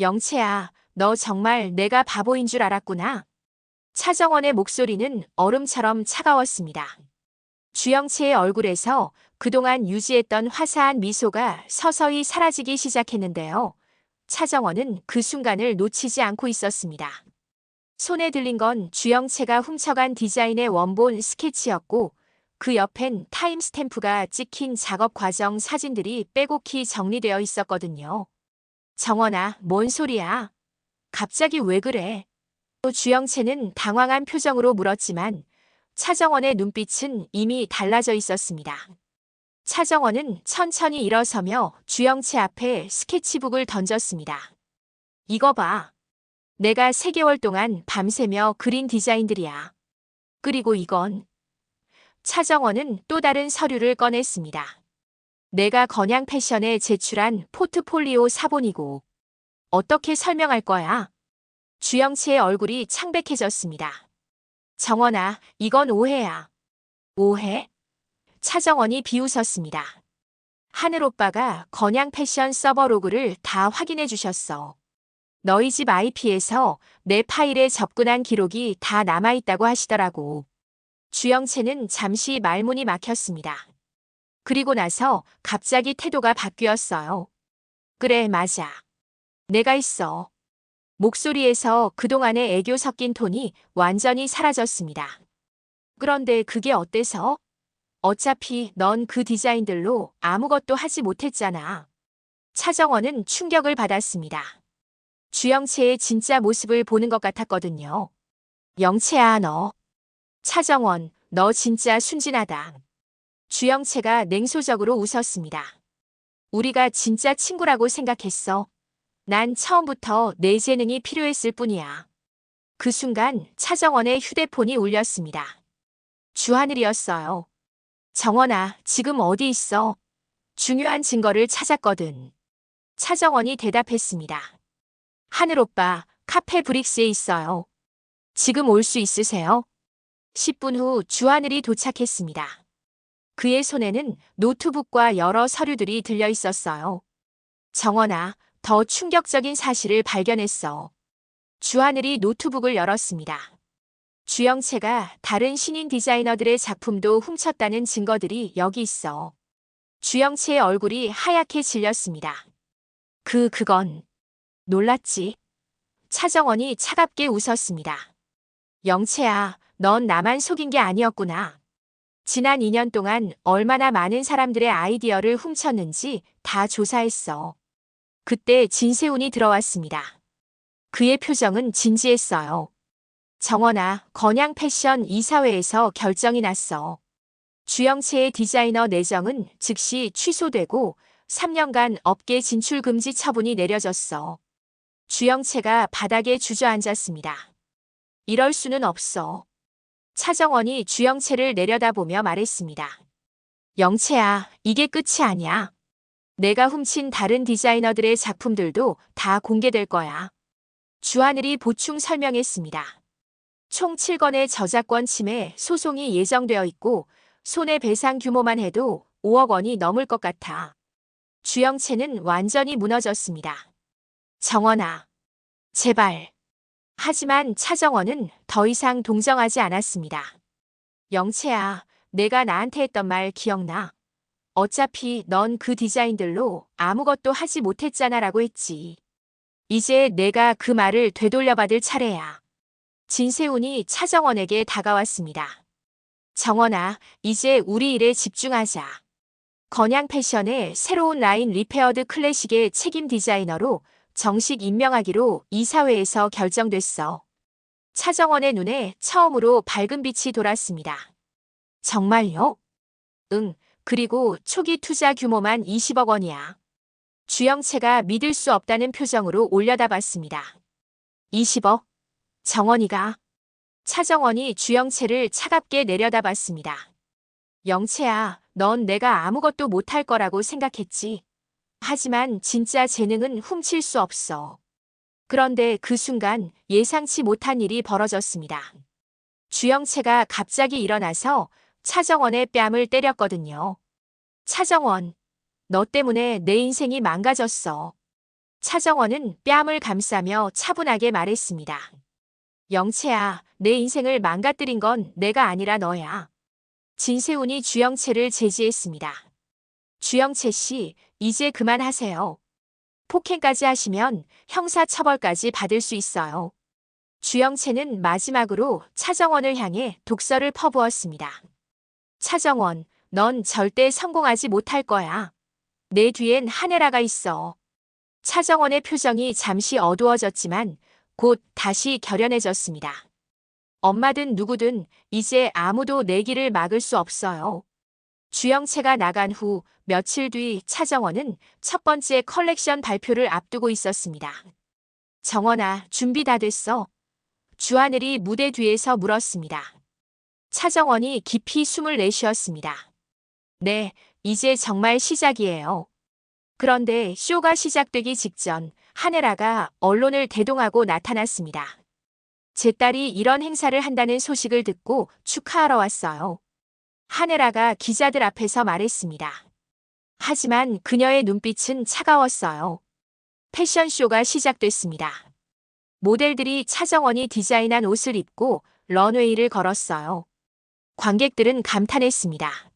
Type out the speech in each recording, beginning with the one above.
영채야, 너 정말 내가 바보인 줄 알았구나. 차정원의 목소리는 얼음처럼 차가웠습니다. 주영채의 얼굴에서 그동안 유지했던 화사한 미소가 서서히 사라지기 시작했는데요. 차정원은 그 순간을 놓치지 않고 있었습니다. 손에 들린 건 주영채가 훔쳐간 디자인의 원본 스케치였고 그 옆엔 타임스탬프가 찍힌 작업 과정 사진들이 빼곡히 정리되어 있었거든요. 정원아, 뭔 소리야? 갑자기 왜 그래? 또 주영채는 당황한 표정으로 물었지만 차정원의 눈빛은 이미 달라져 있었습니다. 차정원은 천천히 일어서며 주영채 앞에 스케치북을 던졌습니다. 이거 봐. 내가 3개월 동안 밤새며 그린 디자인들이야. 그리고 이건 차정원은 또 다른 서류를 꺼냈습니다. 내가 건양 패션에 제출한 포트폴리오 사본이고 어떻게 설명할 거야? 주영채의 얼굴이 창백해졌습니다. 정원아, 이건 오해야. 오해? 차정원이 비웃었습니다. 하늘 오빠가 건양 패션 서버 로그를 다 확인해 주셨어. 너희 집 IP에서 내 파일에 접근한 기록이 다 남아있다고 하시더라고. 주영채는 잠시 말문이 막혔습니다. 그리고 나서 갑자기 태도가 바뀌었어요. 그래, 맞아. 내가 있어. 목소리에서 그동안의 애교 섞인 톤이 완전히 사라졌습니다. 그런데 그게 어때서? 어차피 넌 그 디자인들로 아무것도 하지 못했잖아. 차정원은 충격을 받았습니다. 주영채의 진짜 모습을 보는 것 같았거든요. 영채야, 너. 차정원, 너 진짜 순진하다. 주영채가 냉소적으로 웃었습니다. 우리가 진짜 친구라고 생각했어. 난 처음부터 내 재능이 필요했을 뿐이야. 그 순간 차정원의 휴대폰이 울렸습니다. 주하늘이었어요. 정원아, 지금 어디 있어? 중요한 증거를 찾았거든. 차정원이 대답했습니다. 하늘 오빠, 카페 브릭스에 있어요. 지금 올 수 있으세요? 10분 후 주하늘이 도착했습니다. 그의 손에는 노트북과 여러 서류들이 들려 있었어요. 정원아, 더 충격적인 사실을 발견했어. 주하늘이 노트북을 열었습니다. 주영채가 다른 신인 디자이너들의 작품도 훔쳤다는 증거들이 여기 있어. 주영채의 얼굴이 하얗게 질렸습니다. 그, 그건. 놀랐지. 차정원이 차갑게 웃었습니다. 영채야, 넌 나만 속인 게 아니었구나. 지난 2년 동안 얼마나 많은 사람들의 아이디어를 훔쳤는지 다 조사했어. 그때 진세훈이 들어왔습니다. 그의 표정은 진지했어요. 정원아, 건양 패션 이사회에서 결정이 났어. 주영채의 디자이너 내정은 즉시 취소되고 3년간 업계 진출 금지 처분이 내려졌어. 주영채가 바닥에 주저앉았습니다. 이럴 수는 없어. 차정원이 주영채를 내려다보며 말했습니다. 영채야, 이게 끝이 아니야. 내가 훔친 다른 디자이너들의 작품들도 다 공개될 거야. 주하늘이 보충 설명했습니다. 총 7건의 저작권 침해 소송이 예정되어 있고 손해배상 규모만 해도 5억 원이 넘을 것 같아. 주영채는 완전히 무너졌습니다. 정원아, 제발. 하지만 차정원은 더 이상 동정하지 않았습니다. 영채야, 내가 나한테 했던 말 기억나? 어차피 넌 그 디자인들로 아무것도 하지 못했잖아 라고 했지. 이제 내가 그 말을 되돌려받을 차례야. 진세훈이 차정원에게 다가왔습니다. 정원아, 이제 우리 일에 집중하자. 건양 패션의 새로운 라인 리페어드 클래식의 책임 디자이너로 정식 임명하기로 이사회에서 결정됐어. 차정원의 눈에 처음으로 밝은 빛이 돌았습니다. 정말요? 응, 그리고 초기 투자 규모만 20억 원이야. 주영채가 믿을 수 없다는 표정으로 올려다봤습니다. 20억? 정원이가? 차정원이 주영채를 차갑게 내려다봤습니다. 영채야, 넌 내가 아무것도 못할 거라고 생각했지. 하지만 진짜 재능은 훔칠 수 없어. 그런데 그 순간 예상치 못한 일이 벌어졌습니다. 주영채가 갑자기 일어나서 차정원의 뺨을 때렸거든요. 차정원, 너 때문에 내 인생이 망가졌어. 차정원은 뺨을 감싸며 차분하게 말했습니다. 영채야, 내 인생을 망가뜨린 건 내가 아니라 너야. 진세훈이 주영채를 제지했습니다. 주영채 씨, 이제 그만하세요. 폭행까지 하시면 형사처벌까지 받을 수 있어요. 주영채는 마지막으로 차정원을 향해 독서를 퍼부었습니다. 차정원, 넌 절대 성공하지 못할 거야. 내 뒤엔 하네라가 있어. 차정원의 표정이 잠시 어두워졌지만 곧 다시 결연해졌습니다. 엄마든 누구든 이제 아무도 내 길을 막을 수 없어요. 주영채가 나간 후 며칠 뒤 차정원은 첫 번째 컬렉션 발표를 앞두고 있었습니다. 정원아, 준비 다 됐어? 주하늘이 무대 뒤에서 물었습니다. 차정원이 깊이 숨을 내쉬었습니다. 네, 이제 정말 시작이에요. 그런데 쇼가 시작되기 직전 하네라가 언론을 대동하고 나타났습니다. 제 딸이 이런 행사를 한다는 소식을 듣고 축하하러 왔어요. 하네라가 기자들 앞에서 말했습니다. 하지만 그녀의 눈빛은 차가웠어요. 패션쇼가 시작됐습니다. 모델들이 차정원이 디자인한 옷을 입고 런웨이를 걸었어요. 관객들은 감탄했습니다.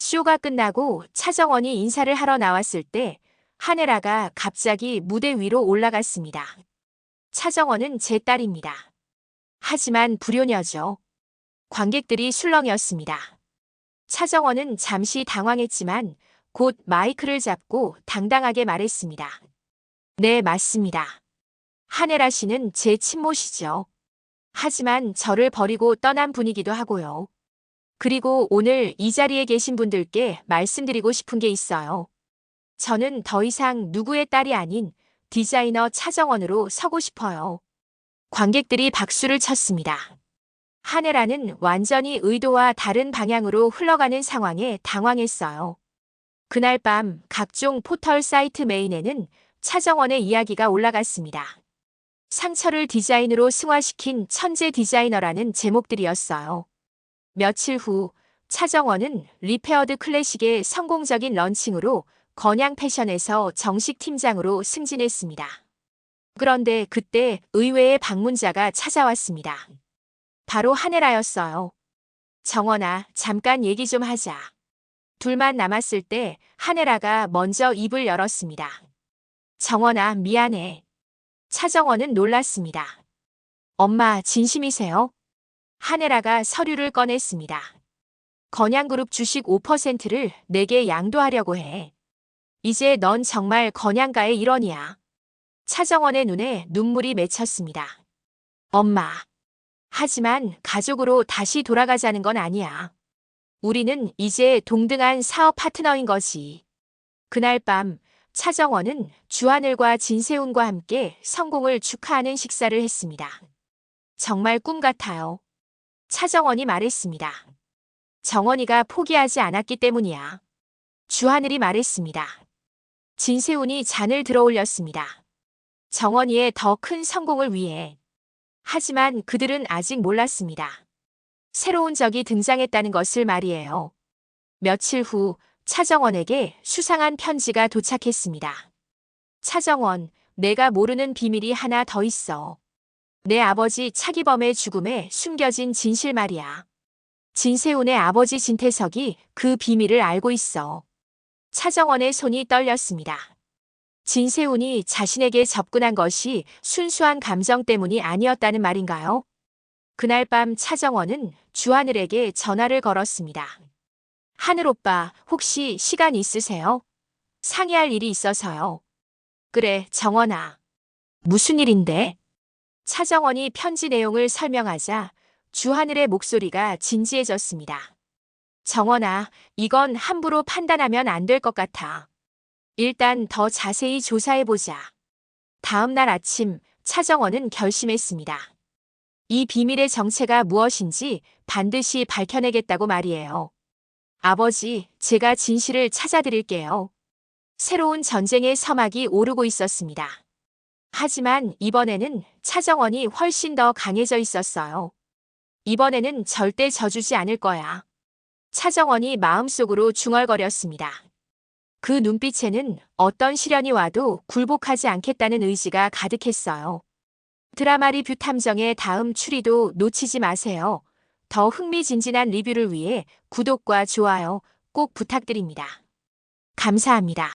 쇼가 끝나고 차정원이 인사를 하러 나왔을 때 하네라가 갑자기 무대 위로 올라갔습니다. 차정원은 제 딸입니다. 하지만 불효녀죠. 관객들이 술렁이었습니다. 차정원은 잠시 당황했지만 곧 마이크를 잡고 당당하게 말했습니다. 네, 맞습니다. 하네라 씨는 제 친모시죠. 하지만 저를 버리고 떠난 분이기도 하고요. 그리고 오늘 이 자리에 계신 분들께 말씀드리고 싶은 게 있어요. 저는 더 이상 누구의 딸이 아닌 디자이너 차정원으로 서고 싶어요. 관객들이 박수를 쳤습니다. 하네라는 완전히 의도와 다른 방향으로 흘러가는 상황에 당황했어요. 그날 밤 각종 포털 사이트 메인에는 차정원의 이야기가 올라갔습니다. 상처를 디자인으로 승화시킨 천재 디자이너라는 제목들이었어요. 며칠 후 차정원은 리페어드 클래식의 성공적인 런칭으로 건양 패션에서 정식 팀장으로 승진했습니다. 그런데 그때 의외의 방문자가 찾아왔습니다. 바로 하네라였어요. 정원아, 잠깐 얘기 좀 하자. 둘만 남았을 때 하네라가 먼저 입을 열었습니다. 정원아, 미안해. 차정원은 놀랐습니다. 엄마, 진심이세요? 하네라가 서류를 꺼냈습니다. 건양그룹 주식 5%를 내게 양도하려고 해. 이제 넌 정말 건양가의 일원이야. 차정원의 눈에 눈물이 맺혔습니다. 엄마. 하지만 가족으로 다시 돌아가자는 건 아니야. 우리는 이제 동등한 사업 파트너인 거지. 그날 밤 차정원은 주하늘과 진세훈과 함께 성공을 축하하는 식사를 했습니다. 정말 꿈 같아요. 차정원이 말했습니다. 정원이가 포기하지 않았기 때문이야. 주하늘이 말했습니다. 진세훈이 잔을 들어 올렸습니다. 정원이의 더 큰 성공을 위해. 하지만 그들은 아직 몰랐습니다. 새로운 적이 등장했다는 것을 말이에요. 며칠 후 차정원에게 수상한 편지가 도착했습니다. 차정원, 내가 모르는 비밀이 하나 더 있어. 내 아버지 차기범의 죽음에 숨겨진 진실 말이야. 진세훈의 아버지 진태석이 그 비밀을 알고 있어. 차정원의 손이 떨렸습니다. 진세훈이 자신에게 접근한 것이 순수한 감정 때문이 아니었다는 말인가요? 그날 밤 차정원은 주하늘에게 전화를 걸었습니다. 하늘 오빠, 혹시 시간 있으세요? 상의할 일이 있어서요. 그래, 정원아. 무슨 일인데? 차정원이 편지 내용을 설명하자 주하늘의 목소리가 진지해졌습니다. 정원아, 이건 함부로 판단하면 안 될 것 같아. 일단 더 자세히 조사해보자. 다음 날 아침 차정원은 결심했습니다. 이 비밀의 정체가 무엇인지 반드시 밝혀내겠다고 말이에요. 아버지, 제가 진실을 찾아드릴게요. 새로운 전쟁의 서막이 오르고 있었습니다. 하지만 이번에는 차정원이 훨씬 더 강해져 있었어요. 이번에는 절대 져주지 않을 거야. 차정원이 마음속으로 중얼거렸습니다. 그 눈빛에는 어떤 시련이 와도 굴복하지 않겠다는 의지가 가득했어요. 드라마 리뷰 탐정의 다음 추리도 놓치지 마세요. 더 흥미진진한 리뷰를 위해 구독과 좋아요 꼭 부탁드립니다. 감사합니다.